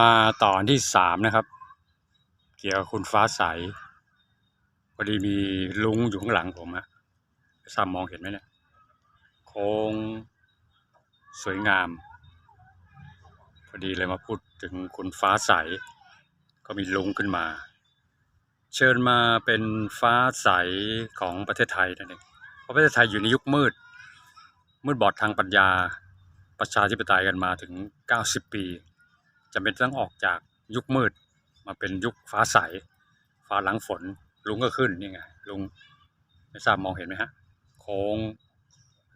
มาตอนที่สามนะครับ เกี่ยวกับคุณฟ้าใสพอดีมีลุงอยู่ข้างหลังผมอะไม่ทราบมองเห็นไหมเนี่ยโค้งสวยงาม พอดีเลยมาพูดถึงคุณฟ้าใส ก็มีลุงขึ้นมา เชิญมาเป็นฟ้าใสของประเทศไทยนั่นเองเพราะประเทศไทยอยู่ในยุคมืด มืดบอดทางปัญญาประชาธิปไตยกันมาถึง 90 ปี จำเป็นต้องออกจากยุคมืดมาเป็นยุคฟ้าใส ฟ้าหลังฝน ลุงก็ขึ้นนี่ไงลุงไม่ทราบมองเห็นไหมฮะ โค้ง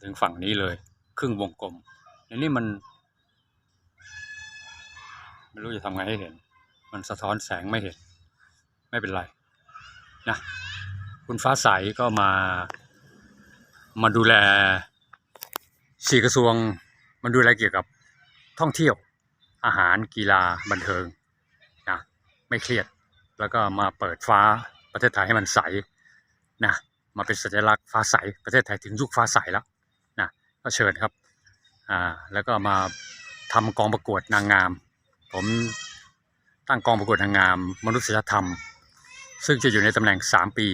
ถึงฝั่งนี้เลย ครึ่งวงกลมในนี้มัน ไม่รู้จะทำไงให้เห็น มันสะท้อนแสงไม่เห็น ไม่เป็นไรนะคุณฟ้าใสก็มา มาดูแลสี่กระทรวง มันดูแลเกี่ยวกับท่องเที่ยว อาหารกีฬาบันเทิงนะไม่เครียดแล้วก็มาเปิดฟ้าประเทศไทยให้มันใสนะมาเป็นสัญลักษณ์ฟ้าใสประเทศไทยถึงยุคฟ้าใสแล้วนะก็เชิญครับอ่าแล้วก็มาทำกองประกวดนางงาม ผมตั้งกองประกวดนางงาม มนุษยธรรม ซึ่งจะอยู่ในตำแหน่ง 3 ปี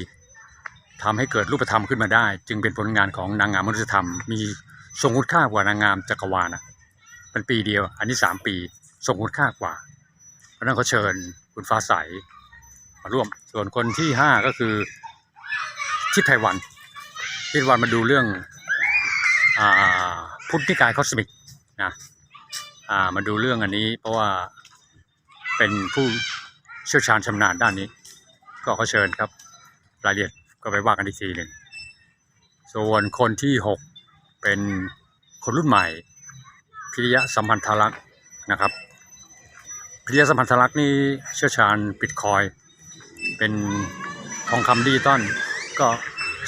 ทำให้เกิดรูปธรรมขึ้นมาได้ จึงเป็นผลงานของนางงามมนุษยธรรม มีทรงคุณค่ากว่านางงามจักรวาลนะ เป็นปีเดียว อันนี้3ปีทรงคุณค่ากว่า เพราะนั้นเขาเชิญคุณฟ้าใสมาร่วม ส่วนคนที่5ก็คือทิศไทยวันทิศไทวันมาดูเรื่องอพุทธนิกายคอสมิกนะามาดูเรื่องอันนี้เพราะว่าเป็นผู้เชี่ยวชาญชำนาญด้านนี้ ก็เขาเชิญครับ รายละเอียดก็ไปว่ากันอีกทีหนึ่งส่วนคนที่หกเป็นคนรุ่นใหม่ พิริยะสัมพันธลักษ์นะครับพิริยะสัมพันธลักษ์นี่เชี่ยวชาญบิตคอย เป็นทองคำดิจิตอลก็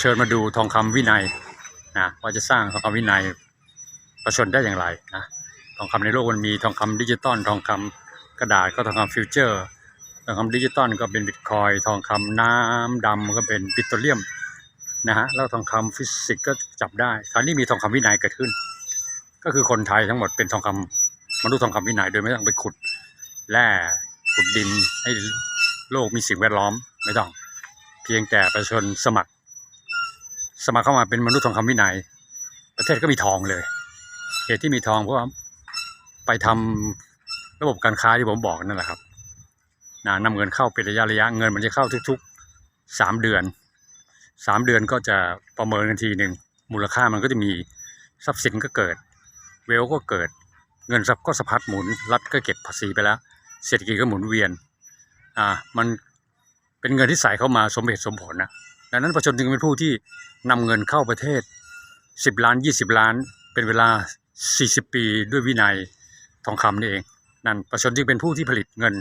เชิญมาดูทองคำวินัยนะว่าจะสร้างทองคำวินัยประชนได้อย่างไรนะทองคำในโลกมันมีทองคำดิจิตอลทองคำกระดาษก็ทองคำฟิวเจอร์ทองคำดิจิตอลก็เป็นบิตคอยทองคำน้ำดำก็เป็นปิโตรเลียมนะฮะแล้วทองคำฟิสิกส์ก็จับได้คราวนี้มีทองคำวินัยเกิดขึ้น ก็คือคนไทยทั้งหมดเป็นทองคำมนุษย์ทองคำวินัยโดยไม่ต้องไปขุดแร่ขุดดินให้โลกมีสิ่งแวดล้อมไม่ต้อง เพียงแต่ประชาชนสมัคร สมัครเข้ามาเป็นมนุษย์ทองคำวินัย ประเทศก็มีทองเลยเหตุที่มีทองเพราะว่าไปทำระบบการค้าที่ผมบอกนั่นแหละครับนะนำเงินเข้าเป็นระยะระยะเงินมันจะเข้าทุกๆสามเดือนสามเดือนก็จะประเมินกันทีหนึ่งมูลค่ามันก็จะมีทรัพย์สินก็เกิด เวลก็เกิด เงินทรัพย์ก็สะพัดหมุน รัฐก็เก็บภาษีไปแล้ว เศรษฐกิจก็หมุนเวียน อ่า มันเป็นเงินที่ใส่เข้ามาสมเหตุสมผลนะ ดังนั้นประชาชนจึงเป็นผู้ที่นำเงินเข้าประเทศสิบล้านยี่สิบล้าน เป็นเวลาสี่สิบปีด้วยวินัยทองคำนี่เอง นั่นประชาชนจึงเป็นผู้ที่ผลิตเงิน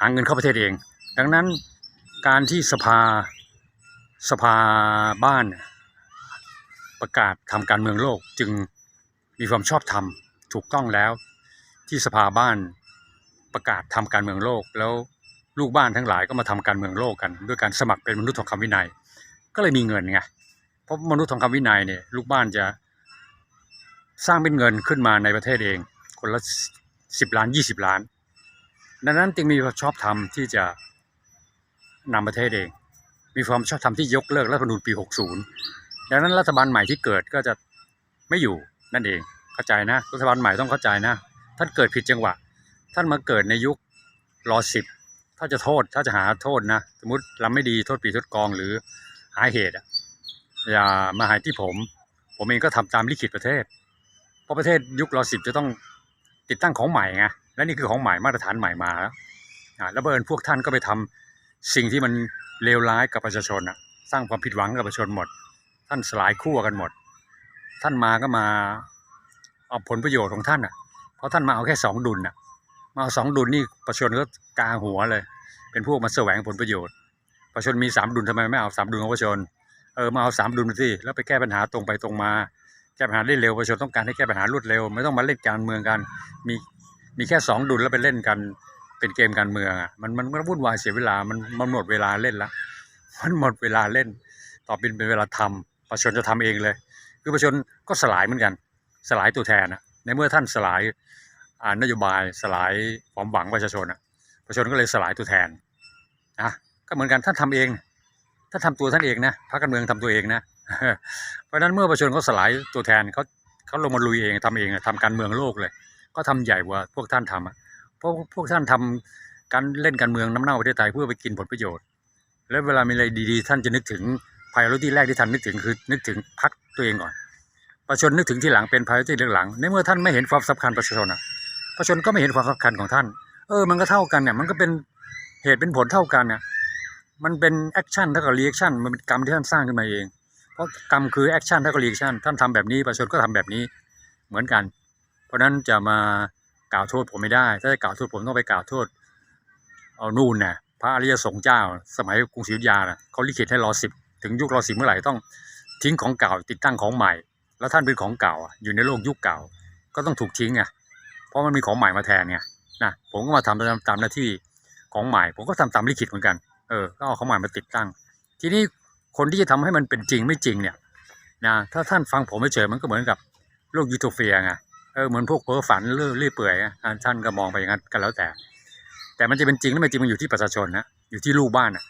หาเงินเข้าประเทศเอง ดังนั้นการที่สภาสภาบ้านประกาศทำการเมืองโลกจึง มีความชอบธรรมถูกต้องแล้ว ที่สภาบ้านประกาศทำการเมืองโลก แล้วลูกบ้านทั้งหลายก็มาทำการเมืองโลกกัน ด้วยการสมัครเป็นมนุษย์ทองคำวินัย ก็เลยมีเงินไงเพราะมนุษย์ทองคำวินัยเนี่ยลูกบ้านจะสร้างเป็นเงินขึ้นมาในประเทศเอง คนละสิบล้านยี่สิบล้าน ดังนั้นจึงมีความชอบธรรมที่จะนำประเทศเอง มีความชอบธรรมที่ยกเลิกรัฐธรรมนูญปี 60 ดังนั้นรัฐบาลใหม่ที่เกิดก็จะไม่อยู่ นั่นเองเข้าใจนะรัฐบาลใหม่ต้องเข้าใจนะ ท่านเกิดผิดจังหวะ ท่านมาเกิดในยุครอสิบถ้าจะโทษถ้าจะหาโทษนะ สมมติเราไม่ดีโทษปีโทษกองหรือหาเหตุอย่ามาหายที่ผม ผมเองก็ทำตามลิขิตประเทศ เพราะประเทศยุครอสิบจะต้องติดตั้งของใหม่ไงและนี่คือของใหม่มาตรฐานใหม่มาแล้วแล้วเบิร์นพวกท่านก็ไปทำสิ่งที่มันเลวร้ายกับประชาชนอะสร้างความผิดหวังกับประชาชนหมด ท่านสลายขั้วกันหมด ท่านมาก็มาเอาผลประโยชน์ของท่านอะ เพราะท่านมาเอาแค่สองดุลน่ะ มาเอาสองดุลนี่ประชาชนก็กาหัวเลย เป็นพวกมาแสวงผลประโยชน์ ประชาชนมีสามดุลทำไมไม่เอาสามดุลของประชาชน เออมาเอาสามดุลสิแล้วไปแก้ปัญหาตรงไปตรงมา แก้ปัญหาได้เร็วประชาชนต้องการให้แก้ปัญหารวดเร็ว ไม่ต้องมาเล่นการเมืองกัน มีมีแค่สองดุลแล้วไปเล่นกันเป็นเกมการเมืองอะ มันมันมันวุ่นวายเสียเวลา มันมันหมดเวลาเล่นละ มันหมดเวลาเล่น ต่อเป็นเป็นเวลาทำประชาชนจะทำเองเลย คือประชาชนก็สลายเหมือนกัน สลายตัวแทนนะในเมื่อท่านสลายอ่านโยบายสลายความหวังประชาชนอะประชาชนก็เลยสลายตัวแทนนะก็เหมือนกันท่านทำเองท่านทำตัวท่านเองนะพรรคการเมืองทำตัวเองนะเพราะฉะนั้นเมื่อประชาชนเขาสลายตัวแทนเขาเขาลงมาลุยเองทำเองอะทำการเมืองโลกเลย ก็ทำใหญ่กว่าพวกท่านทำเพราะพวกท่านทำการเล่นการเมืองน้ำเน่าประเทศไทยเพื่อไปกินผลประโยชน์ แล้วเวลามีอะไรดีๆ ท่านจะนึกถึง พ i o r i t y แรกที่ท่านนึกถึงคือ นึกถึงพรรคตัวเองก่อน ประชาชนนึกถึงที่หลังเป็น priority เรื่องหลัง ในเมื่อท่านไม่เห็นความสำคัญประชาชนอะ ประชาชนก็ไม่เห็นความสำคัญของท่าน เออ มันก็เท่ากันเนี่ย มันก็เป็นเหตุเป็นผลเท่ากันเนี่ย มันเป็นแอคชั่นเท่ากับรีแอคชั่น มันเป็นกรรมที่ท่านสร้างขึ้นมาเอง เพราะกรรมคือแอคชั่นเท่ากับรีแอคชั่น ท่านทำแบบนี้ประชาชนก็ทำแบบนี้เหมือนกัน เพราะฉะนั้นจะมากล่าวโทษผมไม่ได้ ถ้าจะกล่าวโทษผมต้องไปกล่าวโทษ เอานู่นน่ะพระอริยสงฆ์เจ้า สมัยกรุงศรีอยุธยาน่ะเขาลิขิตให้รอสิบ ถึงยุครอสิเมื่อไหร่ต้องทิ้งของเก่าติดตั้งของใหม่ แล้วท่านเป็นของเก่าอยู่ในโลกยุคเก่า ก็ต้องถูกทิ้งไงเพราะมันมีของใหม่มาแทนไงนะผมก็มาทำตามตามหน้าที่ของใหม่ ผมก็ทำตามลิขิตเหมือนกันเออก็เอาของใหม่มาติดตั้ง ทีนี้คนที่จะทำให้มันเป็นจริงไม่จริงเนี่ยนะถ้าท่านฟังผมไม่เฉยมันก็เหมือนกับโลกยูโทเฟียไงเออเหมือนพวกเพ้อฝันเลื่อเรื่อยเปื่อยอะอ่าท่านก็มองไปอย่างนั้นกันแล้วแต่ แต่มันจะเป็นจริงหรือไม่จริงมันอยู่ที่ประชาชนนะอยู่ที่ลูกบ้านนะ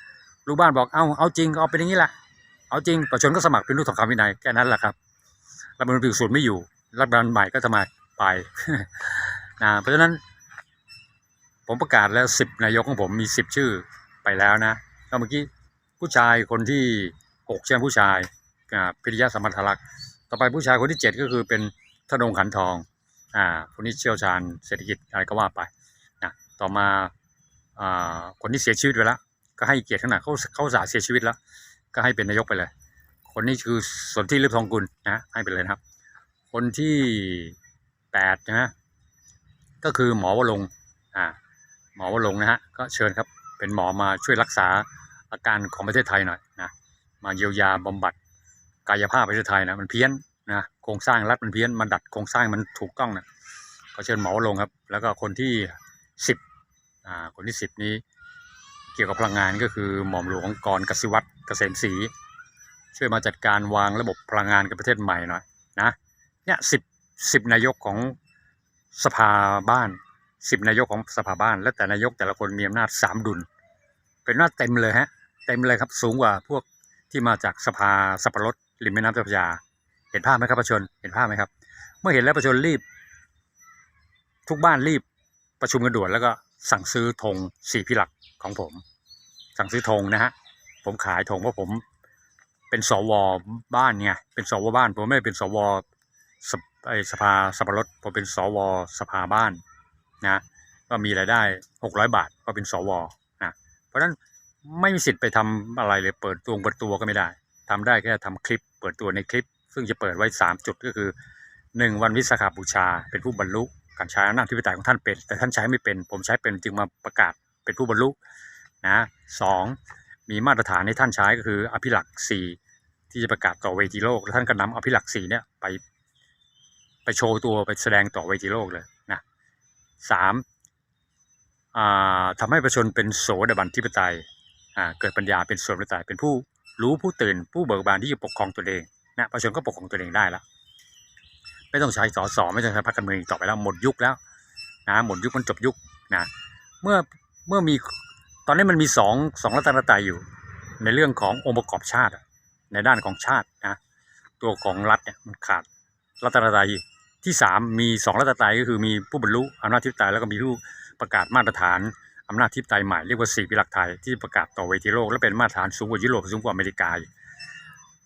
ลูกบ้านบอกเอาเอาจริงก็เอาเป็นอย่างนี้แหละ เอาจริงประชาชนก็สมัครเป็นลูกทองคำวินัยแค่นั้นแหละครับรัฐมนตรีสูตรไม่อยู่รัฐบาลใหม่ก็ทำไมไปนะเพราะฉะนั้น ผมประกาศแล้วสิบนายกของผมมีสิบชื่อไปแล้วนะก็เมื่อกี้ผู้ชายคนที่หกใช่ไหมผู้ชายพิริยะสมรรถลักษ์ต่อไปผู้ชายคนที่เจ็ดก็คือเป็นธนงขันทองอ่าคนนี้เชี่ยวชาญเศรษฐกิจอะไรก็ว่าไปนะต่อมาอ่าคนที่เสียชีวิตไปแล้วก็ให้เกียรติขนาดเขาเขาสาเสียชีวิตแล้ว ก็ให้เป็นนายกไปเลย คนนี้คือสนที่ลิบทองกุลนะให้ไปเลยนะครับ คนที่แปดนะก็คือหมอวรงอ่าหมอวรงนะฮะก็เชิญครับเป็นหมอมาช่วยรักษาอาการของประเทศไทยหน่อยนะมาเยียวยาบำบัดกายภาพประเทศไทยนะมันเพี้ยนนะโครงสร้างรัฐมันเพี้ยนมันดัดโครงสร้างมันถูกต้องนะก็เชิญหมอวรงค์ครับ แล้วก็คนที่สิบอ่าคนที่สิบนี้ เกี่ยวกับพลังงานก็คือหม่อมหลวงกรกสิวัตรเกษมศรีช่วยมาจัดการวางระบบพลังงานกับประเทศใหม่หน่อยนะเนี่ยสิบสิบนายกของสภาบ้านสิบนายกของสภาบ้าน และแต่นายกแต่ละคนมีอำนาจสามดุล เป็นอำนาจเต็มเลยฮะเต็มเลยครับสูงกว่าพวกที่มาจากสภาสับปะรดริมแม่น้ำเจ้าพระยา เห็นภาพไหมครับประชาชนเห็นภาพไหมครับ เมื่อเห็นแล้วประชาชนรีบ ทุกบ้านรีบประชุมกันด่วนแล้วก็สั่งซื้อธงสี่พิหลัก ของผม สั่งซื้อธงนะฮะผมขายธงเพราะผมเป็นสวบ้านไงเป็นสวบ้าน ผมไม่ได้เป็นสวสภไอสภาสับปะรดผมเป็นสวสภาบ้านนะก็มีรายได้หกร้อยบาทก็เป็นสวนะเพราะฉะนั้นไม่มีสิทธิ์ไปทำอะไรเลยเปิดตัวเปิดตัวก็ไม่ได้ทำได้แค่ทำคลิป เปิดตัวในคลิป ซึ่งจะเปิดไว้สามจุดก็คือหนึ่งวันวิสาขบูชา เป็นผู้บรรลุการใช้อำนาจที่ปไตยของท่านเป็น แต่ท่านใช้ไม่เป็น ผมใช้เป็นจึงมาประกาศ เป็นผู้บรรลุนะสองมีมาตรฐานในท่านใช้ก็คืออภิลักษ์สี่ที่จะประกาศต่อเวทีโลก แล้วท่านก็นำอภิลักษ์สี่เนี่ยไปไปโชว์ตัวไปแสดงต่อเวทีโลกเลยนะสามทำให้ประชาชนเป็นโสดาบันทิปไตยอ่เกิดปัญญาเป็นโสดาบันทิปไตยเป็นผู้รู้ผู้ตื่นผู้เบิกบานที่จะปกครองตัวเองนะประชาชนก็ปกครองตัวเองได้แล้วไม่ต้องใช้สอสอไม่ต้องใช้พรรคการเมืองต่อไปแล้วหมดยุคแล้วนะหมดยุคมันจบยุคนะเมื่อ เมื่อมีตอนนี้มันมีสองสองรัฐนตรัยอยู่ ในเรื่องขององค์ประกอบชาติ ในด้านของชาตินะตัวของรัฐเนี่ยมันขาดรัฐนตรัยที่สามมีสองรัฐไตรก็คือมีผู้บรรลุอำนาจทิพย์ไตรแล้วก็มีผู้ประกาศมาตรฐานอำนาจทิพย์ไตรใหม่เรียกว่าสี่วิลักไทยที่ประกาศต่อเวทีโลกและเป็นมาตรฐานสูงกว่ายุโรปสูงกว่าอเมริกา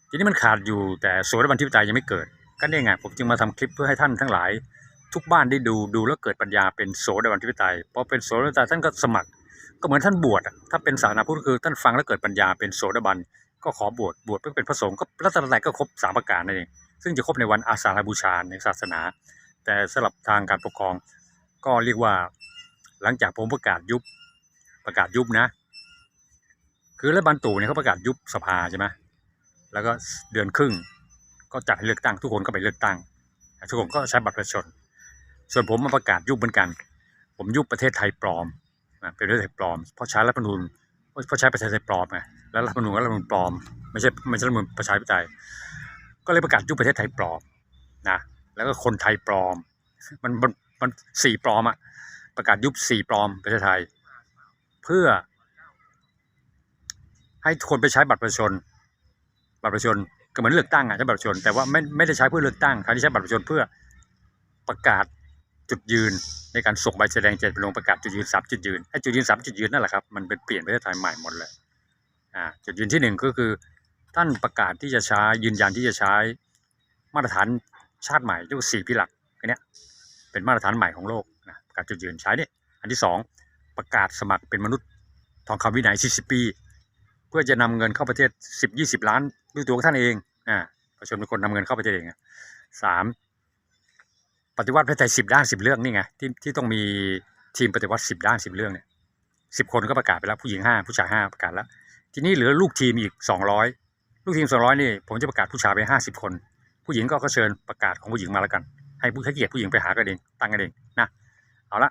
ทีนี้มันขาดอยู่แต่โสดาบันทิพย์ไตรยังไม่เกิดก็นี่ไงผมจึงมาทำคลิปเพื่อให้ท่านทั้งหลาย ทุกบ้านได้ดูดูแล้วเกิดปัญญาเป็นโสดาบันทิพย์ไตรพอเป็นโสดาบันทิพย์ไตรท่านก็สมัคร ก็เหมือนท่านบวชถ้าเป็นศาสนาพุทธคือท่านฟังแล้วเกิดปัญญาเป็นโสดาบันก็ขอบวชบวชเพื่อเป็นพระสงฆ์ก็รัตนตรัยก็ครบสามประการนั่นเองซึ่งจะครบในวันอาสาฬหบูชาในศาสนา แต่สำหรับทางการปกครอง ก็เรียกว่าหลังจากผมประกาศยุบประกาศยุบนะ คือรัฐบาลตู่เนี่ยเขาประกาศยุบสภาใช่ไหมแล้วก็เดือนครึ่ง ก็จัดให้เลือกตั้งทุกคนก็ไปเลือกตั้งทุกคนก็ใช้บัตรประชาชน ส่วนผมมาประกาศยุบเหมือนกัน ผมยุบประเทศไทยปลอมนะเป็นประเทศไทยปลอม เพราะใช้รัฐธรรมนูญเพราะใช้ประเทศไทยปลอมไงแล้วรัฐธรรมนูญก็รัฐธรรมนูญปลอมไม่ใช่ไม่ใช่รัฐธรรมนูญประชาธิปไตยก็เลยประกาศยุบประเทศไทยปลอมนะแล้วก็คนไทยปลอม มันมันมันสี่ปลอมอะประกาศยุบสี่ปลอมประเทศไทย เพื่อ ให้คนไปใช้บัตรประชาชนบัตรประชาชนก็เหมือนเลือกตั้งอะใช้บัตรประชาชนแต่ว่าไม่ไม่ได้ใช้เพื่อเลือกตั้งคราวนี้ใช้บัตรประชาชนเพื่อประกาศ จุดยืนในการส่งใบแสดงเจตจำนงประกาศจุดยืนสามจุดยืนไอ้จุดยืนสามจุดยืนนั่นแหละครับมันเป็นเปลี่ยนประเทศไทยใหม่หมดเลยอ่าจุดยืนที่หนึ่งก็คือ ท่านประกาศที่จะใช้ยืนยันที่จะใช้มาตรฐานชาติใหม่เรียกว่สี่พิหลักอันเนี้ยเป็นมาตรฐานใหม่ของโลกนะประกาศจุดยืนใช้เนี่ยอันที่สองประกาศสมัครเป็นมนุษย์ทองคำวินัย40 ปี เพื่อจะนำเงินเข้าประเทศ 10 20 ล้านด้วยตัวท่านเองอ่าประชาชนเป็นคนนำเงินเข้าประเทศเองสาม ปฏิวัติประเทศไทย10ด้าน10เรื่องนี่ไงที่ที่ต้องมีทีมปฏิวัติ10ด้าน10เรื่องเนี่ยสิบคนก็ประกาศไปแล้วผู้หญิงห้าผู้ชายห้าประกาศแล้ว ทีนี้เหลือลูกทีมอีก200ลูกทีม200นี่ผมจะประกาศผู้ชายไป50คน ผู้หญิงก็เชิญประกาศของผู้หญิงมาแล้วกัน ให้ผู้ให้เกียรติผู้หญิงไปหากันเองตั้งกันเองนะเอาละ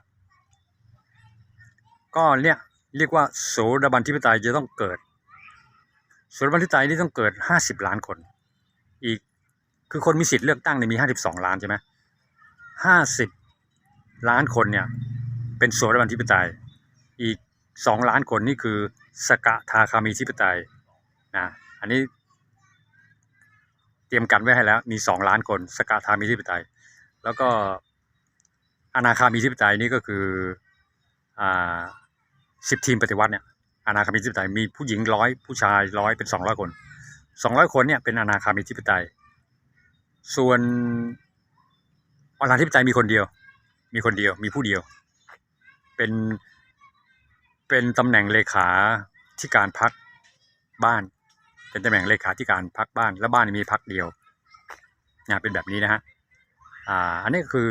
ก็เนี่ยเรียกว่าโสดาบันทิปไตยจะต้องเกิดโสดาบันทิปไตยนี่ต้องเกิด50ล้านคน อีกคือคนมีสิทธิ์เลือกตั้งเนี่ยมี52ล้านใช่ไหม 50ล้านคนเนี่ยเป็นโสดาบันทิปไตย อีก2ล้านคนนี่คือสกะทาคามีทิปไตยนะอันนี้เตรียมกันไว้ให้แล้วมี2ล้านคน สกทามีทิปไตย แล้วก็อนาคามีทิปไตยนี่ก็คืออ่าสิบทีมปฏิวัติเนี่ยอนาคามีทิปไตยมีผู้หญิงร้อยผู้ชายร้อยเป็นสองร้อยคนสองร้อยคนเนี่ยเป็นอนาคามีทิปไตย ส่วน อนาธิปไตยมีคนเดียว มีคนเดียว มีผู้เดียว เป็น เป็นตำแหน่งเลขาที่การพักบ้าน เป็นตำแหน่งเลขาที่การพักบ้าน และบ้านมีพักเดียวนะเป็นแบบนี้นะฮะ อ่า อันนี้คือ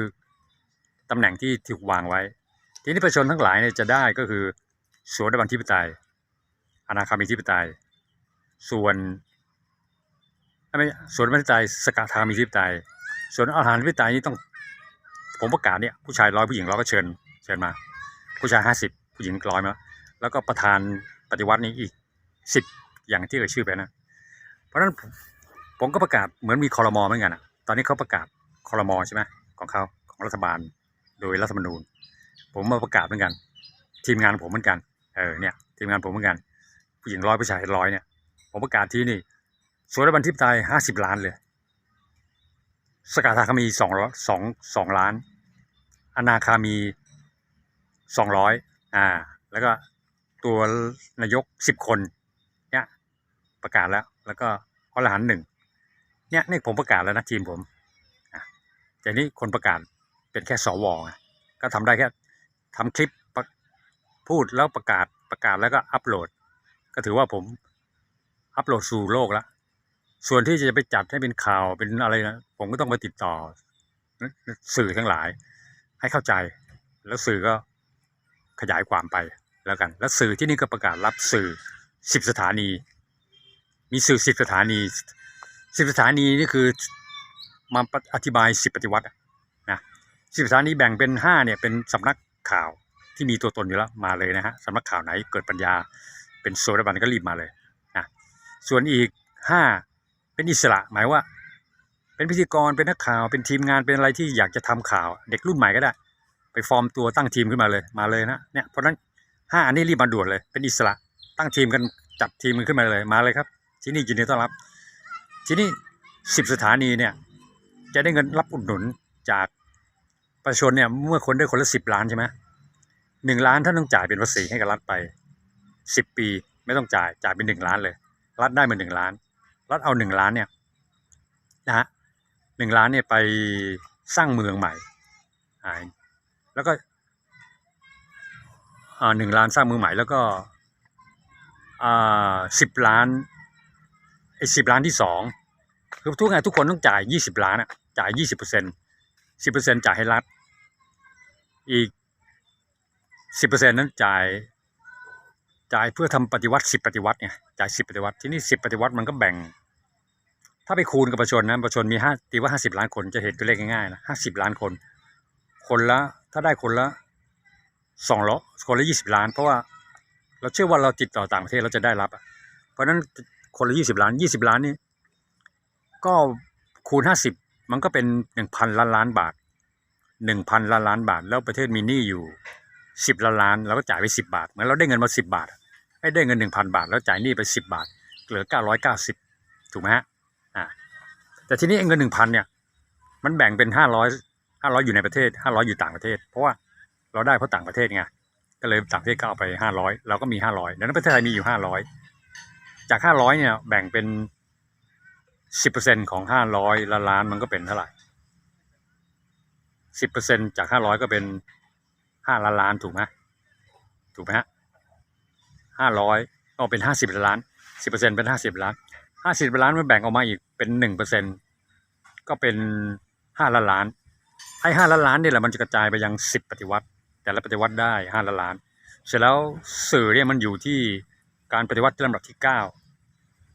ตำแหน่งที่ถูกวางไว้ ทีนี้ประชาชนทั้งหลายเนี่ยจะได้ก็คือสวนดาบันทิปไตย อนาคามีทิปไตย ส่วนไม่ส่วนดาบันทิปไตยสกทามีทิปไตยส่วนอาหารทิปไตยนี่ต้อง ผมประกาศเนี่ยผู้ชายร้อยผู้หญิงร้อยก็เชิญเชิญมา ผู้ชายห้าสิบผู้หญิงร้อยมาแล้วก็ประธานปฏิวัตินี้อีกสิบอย่างที่เอ่ยชื่อไปนะ เพราะฉะนั้นผมก็ประกาศเหมือนมีคอรมอเหมือนกันอะ ตอนนี้เขาประกาศคอรมอใช่ไหมของเขาของรัฐบาลโดยรัฐธรรมนูญ ผมมาประกาศเหมือนกัน ทีมงานผมเหมือนกันเออเนี่ยทีมงานผมเหมือนกัน ผู้หญิงร้อยผู้ชายร้อยเนี่ยผมประกาศที่นี่สวนบันทิปไตยห้าสิบล้านเลย สกาทาคามีสองสองสองล้าน อนาคามีสองร้อยอ่า แล้วก็ตัวนายกสิบคนเนี่ยประกาศแล้ว แล้วก็อรหันหนึ่งเนี่ยนี่ผมประกาศแล้วนะทีมผมอะแต่นี่คนประกาศเป็นแค่สวไงก็ทำได้แค่ทำคลิปปพูดแล้วประกาศประกาศแล้วก็อัปโหลด ก็ถือว่าผมอัปโหลดสู่โลกแล้ว ส่วนที่จะไปจัดให้เป็นข่าวเป็นอะไรนะผมก็ต้องไปติดต่อ สื่อทั้งหลาย ให้เข้าใจ แล้วสื่อก็ขยายความไปแล้วกัน แล้วสื่อที่นี่ก็ประกาศรับสื่อสิบสถานี มีสื่อสิบสถานีสิบสถานีนี่คือมาอธิบายสิบปฏิวัตินะสิบสถานีแบ่งเป็นห้าเนี่ยเป็นสำนักข่าวที่มีตัวตนอยู่แล้วมาเลยนะฮะสำนักข่าวไหนเกิดปัญญาเป็นโซดาบันก็รีบมาเลยนะส่วนอีกห้า เป็นอิสระหมายว่า เป็นพิธีกรเป็นนักข่าว เป็นทีมงานเป็นอะไรที่อยากจะทำข่าว เด็กรุ่นใหม่ก็ได้ ไปฟอร์มตัวตั้งทีมขึ้นมาเลยมาเลยนะเนี่ยเพราะฉะนั้นห้าอันนี้รีบมาด่วนเลย เป็นอิสระตั้งทีมกันจัดทีมกันขึ้นมาเลยมาเลยครับ ที่นี่ยินดีต้อนรับ ที่นี่สิบสถานีเนี่ยจะได้เงินรับอุดหนุนจากประชาชนเนี่ยเมื่อคนได้คนละสิบล้านใช่ไหมหนึ่งล้านท่านต้องจ่ายเป็นภาษีให้กับรัฐไปสิบปี ไม่ต้องจ่ายจ่ายเป็นหนึ่งล้านเลย รัฐได้มาหนึ่งล้าน รัฐเอาหนึ่งล้านเนี่ยนะฮะหนึ่งล้านเนี่ยไปสร้างเมืองใหม่แล้วก็อ่าหนึ่งล้านสร้างเมืองใหม่แล้วก็อ่าสิบล้านไอ้สิบล้านที่สองคือทุกไงทุกคนต้องจ่ายยี่สิบล้านอะจ่ายยี่สิบเปอร์เซ็นสิบเปอร์เซ็นจ่ายให้รัฐอีกสิบเปอร์เซ็นนั้นจ่าย จ่ายเพื่อทำปฏิวัติสิบปฏิวัติไงจ่ายสิบปฏิวัติที่นี่สิบปฏิวัติมันก็แบ่ง ถ้าไปคูณกับประชาชนนะประชาชนมีห้าตีว่าห้าสิบล้านคนจะเห็นตัวเลขง่ายๆนะห้าสิบล้านคน คนละถ้าได้คนละสองร้อคนละยี่สิบล้าน เพราะว่าเราเชื่อว่าเราติดต่อต่างประเทศเราจะได้รับ เพราะฉะนั้นคนละยี่สิบล้านยี่สิบล้านนี่ก็คูณห้าสิบมันก็เป็นหนึ่งพันล้านล้านบาทหนึ่งพันล้านล้านบาท แล้วประเทศมีหนี้อยู่ สิบล้านล้านเราก็จ่ายไปสิบาท เหมือนเราได้เงินมาสิบาทให้ได้เงินหนึ่งพันบาท แล้วจ่ายหนี้ไปสิบาท เหลือเก้าร้อยเก้าสิบถูกไหมฮะอ่าแต่ทีนี้เงินหนึ่งพันเนี่ย มันแบ่งเป็นห้าร้อยห้าร้อยอยู่ในประเทศห้าร้อยอยู่ต่างประเทศ เพราะว่าเราได้เพราะต่างประเทศไงก็เลยต่างประเทศก็เอาไปห้าร้อยเราก็มีห้าร้อยดังนั้นประเทศไทยมีอยู่ห้าร้อยจากห้าร้อยเนี่ยแบ่งเป็นสิบเปอร์เซ็นของห้าร้อยละล้านมันก็เป็นเท่าไหร่สิบเปอร์เซ็นจากห้าร้อยก็เป็น ห้าล้านล้านถูกไหมถูกไหมฮะห้าร้อยก็เป็นห้าสิบล้านสิบเปอร์เซ็นเป็นห้าสิบล้านห้าสิบล้านมันแบ่งออกมาอีกเป็นหนึ่งเปอร์เซ็นก็เป็นห้าล้านล้านไอ้ห้าล้านล้านนี่แหละมันจะกระจายไปยังสิบปฏิวัติ แต่ละปฏิวัติได้ห้าล้านล้าน เสร็จแล้วสื่อเนี่ยมันอยู่ที่การปฏิวัติลำดับที่เก้า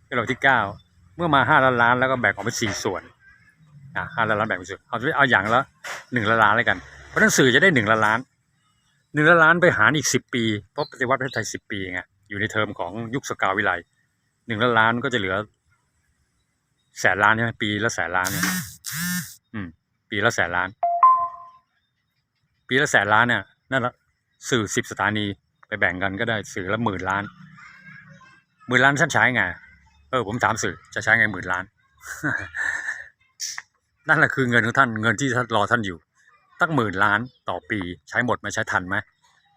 ลำดับที่เก้าเมื่อมาห้าล้านล้านแล้วก็แบ่งออกเป็นสี่ส่วนอะห้าล้านล้านแบ่งเป็นส่วนเอาเอาอย่างละหนึ่งล้านล้านแล้วกัน เพราะฉะนั้นสื่อจะได้หนึ่งล้านล้าน หนึ่งล้านล้านไปหารอีกสิบปี เพราะปฏิวัติประเทศไทยสิบปีไงอยู่ในเทอมของยุคสกาวิไลหนึ่งล้านล้านก็จะเหลือ แสนล้านใช่ไหมปีละแสนล้านเนี่ยอืม ปีละแสนล้าน ปีละแสนล้านเนี่ยนั่นละสื่อสิบสถานีไปแบ่งกันก็ได้สื่อละหมื่นล้านหมื่นล้านท่านใช้ไงเออผมถามสื่อจะใช้ไงหมื่นล้าน นั่นแหละคือเงินของท่านเงินที่ท่านรอท่านอยู่ ตั้งหมื่นล้านต่อปีใช้หมดไหมใช้ทันไหม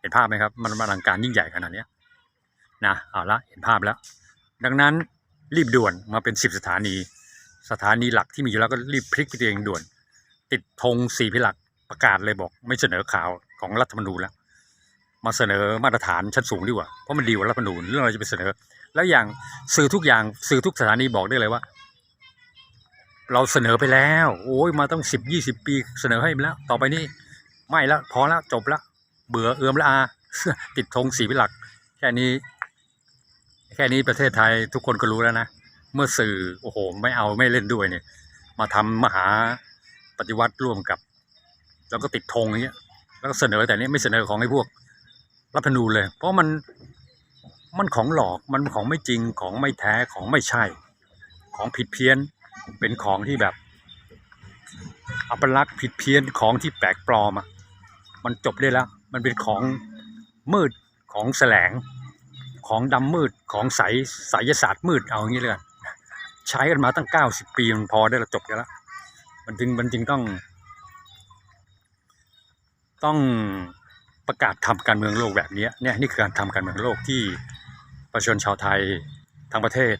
เห็นภาพไหมครับ มันอลังการยิ่งใหญ่ขนาดนี้นะเอาละเห็นภาพแล้ว ดังนั้นรีบด่วนมาเป็นสิบสถานี สถานีหลักที่มีอยู่แล้วก็รีบพลิกไปตัวเองด่วน ติดธงสี่พิหลักประกาศเลยบอก ไม่เสนอข่าวของรัฐธรรมนูญแล้วมาเสนอมาตรฐานชั้นสูงดีกว่าเพราะมันดีกว่ารัฐธรรมนูญเรื่องอะไรจะไปเสนอ แล้วอย่างสื่อทุกอย่างสื่อทุกสถานีบอกได้เลยว่า เราเสนอไปแล้ว โอ้ยมาต้องสิบยี่สิบปีเสนอให้ไปแล้ว ต่อไปนี้ไม่แล้วพอแล้วจบแล้วเบื่อเอือมละอาติดธงสีพิหลัก แค่นี้ แค่นี้ประเทศไทยทุกคนก็รู้แล้วนะ เมื่อสื่อโอ้โหไม่เอาไม่เล่นด้วยเนี่ย มาทำมหาปฏิวัติร่วมกับ แล้วก็ติดธงอย่างเงี้ย แล้วก็เสนอแต่นี้ไม่เสนอของไอ้พวกรัฐธรรมนูญเลย เพราะมันมันของหลอกมันของไม่จริงของไม่แท้ของไม่ใช่ ของผิดเพี้ยน เป็นของที่แบบอัปลักษณ์ผิดเพี้ยนของที่แปลกปลอมอะมันจบได้แล้ว มันเป็นของมืดของแสลง ของดำมืดของใสไสยศาสตร์มืดเอาอย่างนี้เลยกันใช้กันมาตั้งเก้าสิบปีมันพอได้แล้วจบได้แล้ว มันจึงมันจึงต้อง ต้องประกาศทำการเมืองโลกแบบนี้เนี่ยนี่คือการทำการเมืองโลกที่ประชาชนชาวไทยทั้งประเทศ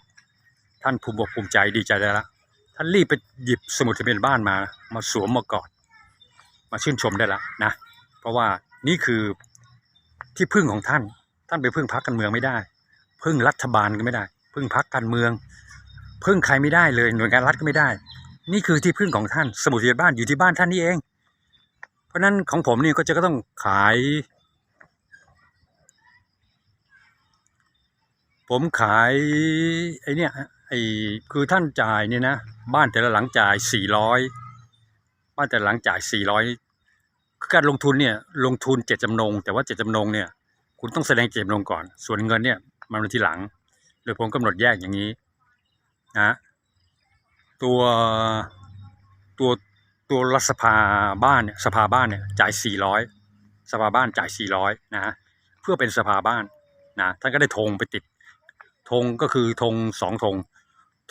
ท่านภูมิอกภูมิใจดีใจได้และ ท่านรีบไปหยิบสมุดทะเบียนบ้านมา มาสวมมากอด มาชื่นชมได้ละนะ เพราะว่านี่คือที่พึ่งของท่าน ท่านไปพึ่งพักการเมืองไม่ได้ พึ่งรัฐบาลก็ไม่ได้ พึ่งพักการเมือง พึ่งใครไม่ได้เลยหน่วยงานรัฐก็ไม่ได้ นี่คือที่พึ่งของท่าน สมุดทะเบียนบ้านอยู่ที่บ้านท่านนี่เอง เพราะฉะนั้นของผมนี่ก็จะก็ต้องขาย ผมขายไอเนี่ย ไอคือท่านจ่ายเนี่ยนะ บ้านแต่ละหลังจ่ายสี่ร้อยบ้านแต่ละหลังจ่ายสี่ร้อยการลงทุนเนี่ยลงทุนเจ็ดจำนง แต่ว่าเจ็ดจำนงเนี่ย คุณต้องแสดงเจตจำนงก่อน ส่วนเงินเนี่ยมันมาทีหลังโดยผมกำหนดแยกอย่างนี้นะตัวตัวตัวรัฐสภาบ้านเนี่ยสภาบ้านเนี่ยจ่ายสี่ร้อยสภาบ้านจ่ายสี่ร้อยนะเพื่อเป็นสภาบ้านนะท่านก็ได้ธงไปติดธงก็คือธงสองธง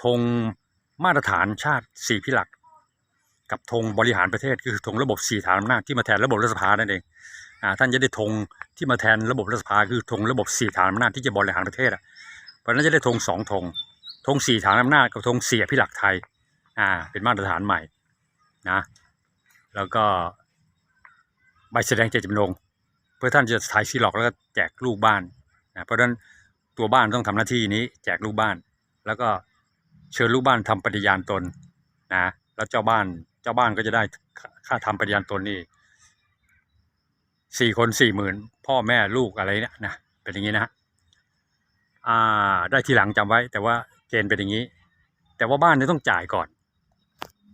ธงมาตรฐานชาติสี่พิหลัก กับธงบริหารประเทศคือธงระบบสี่ฐานอำนาจที่มาแทนระบบรัฐสภานั่นเองอ่าท่านจะได้ธงที่มาแทนระบบรัฐสภาคือธงระบบสี่ฐานอำนาจที่จะบริหารประเทศอะเพราะนั้นจะได้ธงสองธงธงสี่ฐานอำนาจกับธงสี่อภิหลักไทยอ่าเป็นมาตรฐานใหม่นะแล้วก็ใบแสดงเจตจำนงเพื่อท่านจะถ่ายซีล็อกแล้วก็แจกลูกบ้านนะเพราะฉะนั้นตัวบ้านต้องทำหน้าที่นี้แจกลูกบ้าน แล้วก็ เชิญลูกบ้านทำปฏิญาณตนนะแล้วเจ้าบ้านเจ้าบ้านก็จะได้ค่าทำปฏิญาณตนนี่สี่คนสี่หมื่นพ่อแม่ลูกอะไรเนี่ยนะเป็นอย่างนี้นะอ่าได้ทีหลังจำไว้ แต่ว่าเกณฑ์เป็นอย่างนี้ แต่ว่าบ้านเนี่ยต้องจ่ายก่อน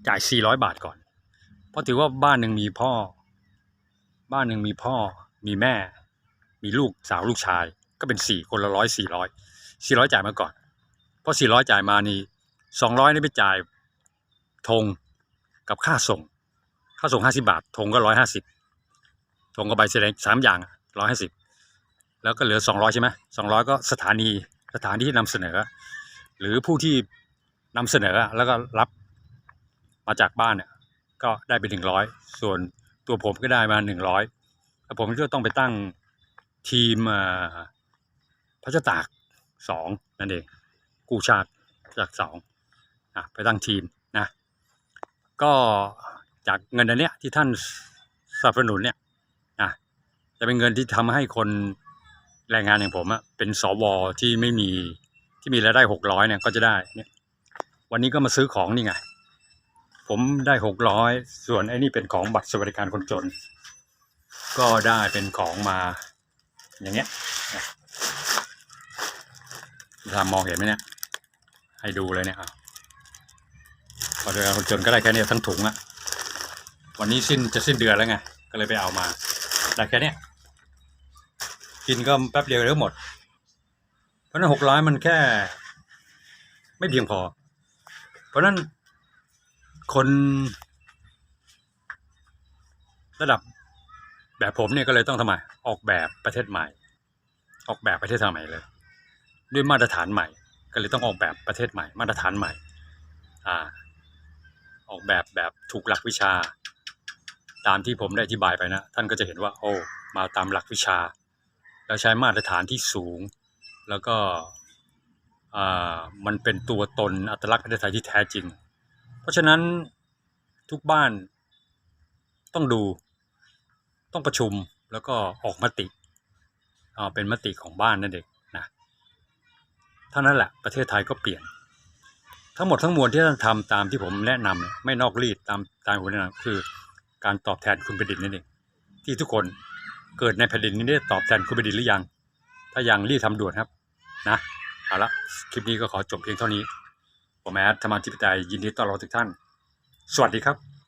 จ่ายสี่ร้อยบาทก่อน เพราะถือว่าบ้านหนึ่งมีพ่อ บ้านหนึ่งมีพ่อ มีแม่ มีลูกสาวลูกชาย ก็เป็นสี่คนละร้อยสี่ร้อยสี่ร้อยจ่ายมาก่อน เพราะสี่ร้อยจ่ายมานี่ สองร้อยนี่ไปจ่ายธงกับค่าส่ง ค่าส่งห้าสิบาทธงก็ร้อยห้าสิบธงกับใบแสดงสามอย่างร้อยห้าสิบแล้วก็เหลือสองร้อยใช่ไหมสองร้อยก็สถานีสถานที่นำเสนอ หรือผู้ที่นำเสนอแล้วก็รับมาจากบ้านเนี่ยก็ได้ไปหนึ่งร้อยส่วนตัวผมก็ได้มาหนึ่งร้อยแล้วผมก็ต้องไปตั้งทีมพระเจ้าตากสองนั่นเองกู้ชาติจากสอง ไปตั้งทีมนะก็จากเงินอันเนี้ยที่ท่านสนับสนุนเนี่ยนะจะเป็นเงินที่ทำให้คนแรงงานอย่างผมอะเป็นสวที่ไม่มีที่มีรายได้หกร้อยเนี่ยก็จะได้เนี่ยวันนี้ก็มาซื้อของนี่ไงผมได้หกร้อยส่วนไอ้นี่เป็นของบัตรสวัสดิการคนจน ก็ได้เป็นของมาอย่างเงี้ยทามองเห็นไหมเนี่ยให้ดูเลยเนี่ย พอะบัตรสวัสดิการคนจนก็ได้แค่เนี้ยทั้งถุงอะวันนี้สิ้นจะสิ้นเดือนแล้วไง ก็เลยไปเอามา ได้แค่เนี้ยกินก็แป๊บเดียวเดี๋ยวหมด เพราะนั้นหกร้อยมันแค่ ไม่เพียงพอ เพราะฉะนั้นคนระดับแบบผมเนี่ยก็เลยต้องทำไมออกแบบประเทศใหม่ ออกแบบประเทศใหม่เลย ด้วยมาตรฐานใหม่ ก็เลยต้องออกแบบประเทศใหม่ มาตรฐานใหม่ อ่า ออกแบบแบบถูกหลักวิชา ตามที่ผมได้อธิบายไปนะ ท่านก็จะเห็นว่าโอ้มาตามหลักวิชา แล้วใช้มาตรฐานที่สูง แล้วก็อ่ามันเป็นตัวตนอัตลักษณ์ประเทศไทยที่แท้จริง เพราะฉะนั้นทุกบ้านต้องดูต้องประชุมแล้วก็ออกมติอ่าเป็นมติของบ้านนั่นเองนะเท่านั้นแหละประเทศไทยก็เปลี่ยน ทั้งหมดทั้งมวลที่ท่านทำตามที่ผมแนะนำเนี่ยไม่นอกรีดตามตามผมแนะนำคือการตอบแทนคุณแผ่นดินนั่นเองที่ทุกคนเกิดในแผ่นดินนี้ได้ตอบแทนคุณแผ่นดินหรือยัง ถ้ายังรีบทำด่วนครับนะเอาละคลิปนี้ก็ขอจบเพียงเท่านี้ผมแอดธรรมาธิปไตยยินดีต้อนรับทุกท่าน สวัสดีครับ